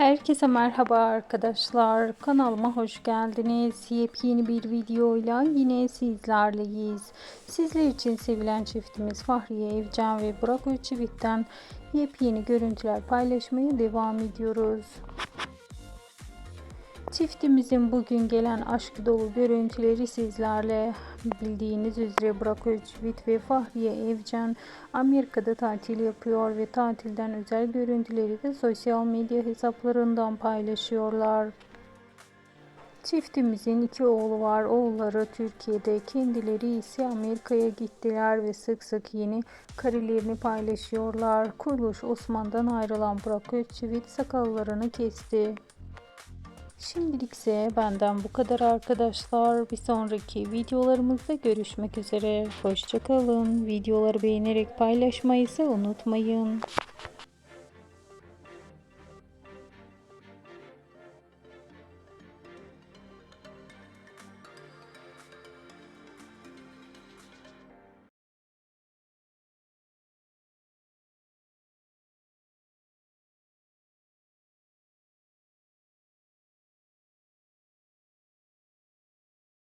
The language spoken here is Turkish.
Herkese merhaba arkadaşlar. Kanalıma hoş geldiniz. Yepyeni bir videoyla yine sizlerleyiz. Sizler için sevilen çiftimiz Fahriye Evcen ve Burak Özçivit'ten yepyeni görüntüler paylaşmaya devam ediyoruz. Çiftimizin bugün gelen aşk dolu görüntüleri sizlerle bildiğiniz üzere Burak Özçivit ve Fahriye Evcen Amerika'da tatil yapıyor ve tatilden özel görüntüleri de sosyal medya hesaplarından paylaşıyorlar. Çiftimizin iki oğlu var. Oğulları Türkiye'de, kendileri ise Amerika'ya gittiler ve sık sık yeni karelerini paylaşıyorlar. Kuruluş Osman'dan ayrılan Burak Özçivit sakallarını kesti. Şimdilik ise benden bu kadar arkadaşlar. Bir sonraki videolarımızda görüşmek üzere. Hoşçakalın. Videoları beğenerek paylaşmayı ise unutmayın.